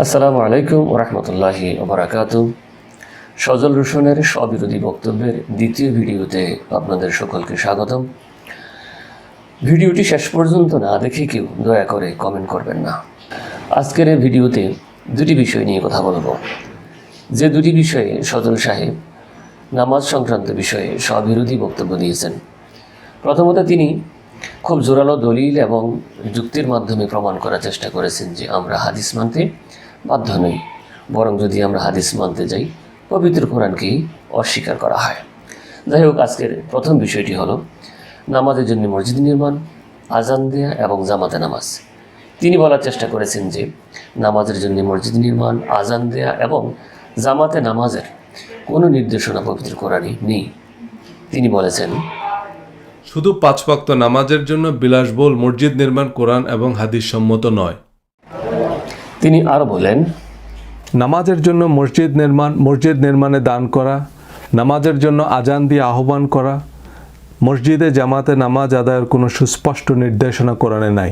আসসালামু আলাইকুম ওরহমতুল্লাহি ওবরাকাতু সজল রোশনের স্ববিরোধী বক্তব্যের দ্বিতীয় ভিডিওতে আপনাদের সকলকে স্বাগতম। ভিডিওটি শেষ পর্যন্ত না দেখে কেউ দয়া করে কমেন্ট করবেন না। আজকের এই ভিডিওতে দুটি বিষয় নিয়ে কথা বলব। যে দুটি বিষয়ে সজল সাহেব নামাজ সংক্রান্ত বিষয়ে স্ববিরোধী বক্তব্য দিয়েছেন। প্রথমত তিনি খুব জোরালো দলিল এবং যুক্তির মাধ্যমে প্রমাণ করার চেষ্টা করেছেন যে আমরা হাদিস মানতে বাধ্য নই। বরং যদি আমরা হাদিস মানতে যাই, পবিত্র কোরআনকেই অস্বীকার করা হয়। যাই হোক, আজকের প্রথম বিষয়টি হলো, নামাজের জন্য মসজিদ নির্মাণ, আজান দেয়া এবং জামাতে নামাজ। তিনি বলার চেষ্টা করেছেন যে, নামাজের জন্য মসজিদ নির্মাণ, আজান দেয়া এবং জামাতে নামাজের কোনো নির্দেশনা পবিত্র কোরআনে নেই। তিনি বলেছেন শুধু পাঁচ ওয়াক্ত নামাজের জন্য বিলাসবহুল মসজিদ নির্মাণ কোরআন এবং হাদিস সম্মত নয়। তিনি আরও বলেন নামাজের জন্য মসজিদ নির্মাণ মসজিদ নির্মাণে দান করা নামাজের জন্য আজান দিয়ে আহ্বান করা মসজিদে জামাতে নামাজ আদায়ের কোনো সুস্পষ্ট নির্দেশনা কোরআনে নাই।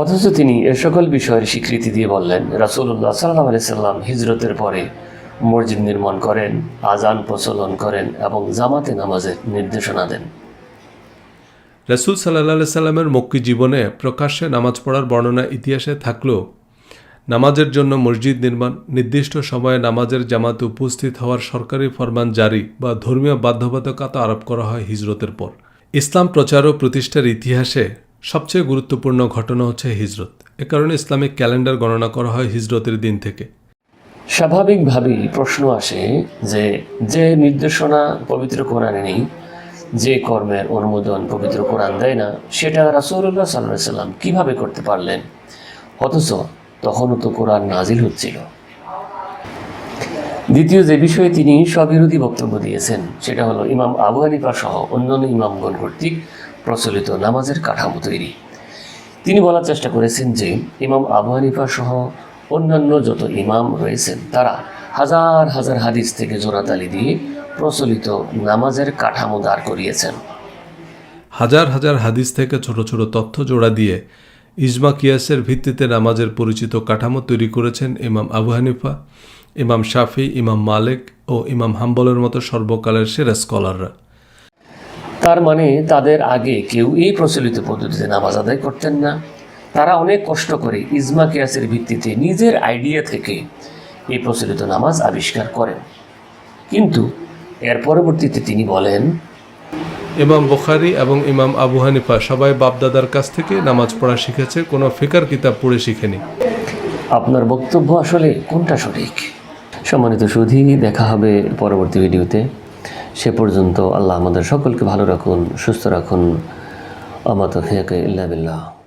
অথচ তিনি এ সকল বিষয়ের স্বীকৃতি দিয়ে বললেন রাসুল্লাহ সাল্লাহ সাল্লাম হিজরতের পরে মসজিদ নির্মাণ করেন আজান প্রচলন করেন এবং জামাতে নামাজের নির্দেশনা দেন। রসুল সাল্লাহ সাল্লামের মক্কি জীবনে প্রকাশ্যে নামাজ পড়ার বর্ণনা ইতিহাসে থাকলেও নামাজের জন্য মসজিদ নির্মাণ, নির্দিষ্ট সময়ে নামাজের জামাতে উপস্থিত হওয়ার সরকারি ফরমান জারি বা ধর্মীয় বাধ্যবাধকতা আরোপ করা হয় হিজরতের পর। ইসলাম প্রচার ও প্রতিষ্ঠার ইতিহাসে সবচেয়ে গুরুত্বপূর্ণ ঘটনা হচ্ছে হিজরত। এ কারণে ইসলামিক ক্যালেন্ডার গণনা করা হয় হিজরতের দিন থেকে। স্বাভাবিকভাবেই প্রশ্ন আসে যে যে নির্দেশনা পবিত্র কোরআনে নেই যে কর্মের অনুমোদন পবিত্র কোরআন দেয় না, সেটা রাসুল্লাহ সাল্লাহ সাল্লাম কীভাবে করতে পারলেন? অথচ তখনও তো কোরআন নাজিল হচ্ছিল। দ্বিতীয় যে বিষয়ে তিনি স্ববিরোধী বক্তব্য দিয়েছেন, সেটা হলো ইমাম আবু হানিফা সহ অন্যান্য ইমামগণ কর্তৃক প্রচলিত নামাজের কাঠামো তৈরি। তিনি বলার চেষ্টা করেছেন যে, ইমাম আবু হানিফা সহ অন্যান্য যত ইমাম রয়েছেন, তারা হাজার হাজার হাদিস থেকে জোড়াতালি দিয়ে প্রচলিত নামাজের কাঠামো দাঁড় করিয়েছেন। হাজার হাজার হাদিস থেকে ছোট ছোট তথ্য জোড়া দিয়ে ইজমা কিয়াসের ভিত্তিতে নামাজের পরিচিত কাঠামো তৈরি করেছেন ইমাম আবু হানিফা ইমাম শাফি ইমাম মালিক ও ইমাম হাম্বলের মতো সর্বকালের সেরা স্কলাররা। তার মানে তাদের আগে কেউ এই প্রচলিত পদ্ধতিতে নামাজ আদায় করতেন না। তারা অনেক কষ্ট করে ইজমা কিয়াসের ভিত্তিতে নিজের আইডিয়া থেকে এই প্রচলিত নামাজ আবিষ্কার করেন। কিন্তু এর পরবর্তীতে তিনি বলেন ইমাম বুখারি এবং ইমাম আবু হানিফা সবাই বাপদাদার কাছ থেকে নামাজ পড়া শিখেছে কোনো ফিকার কিতাব পড়ে শিখেনি। আপনার বক্তব্য আসলে কোনটা সঠিক? সম্মানিত সুধী দেখা হবে পরবর্তী ভিডিওতে। সে পর্যন্ত আল্লাহ আমাদের সকলকে ভালো রাখুন সুস্থ রাখুন। আমাত ইল্লা বিল্লাহ।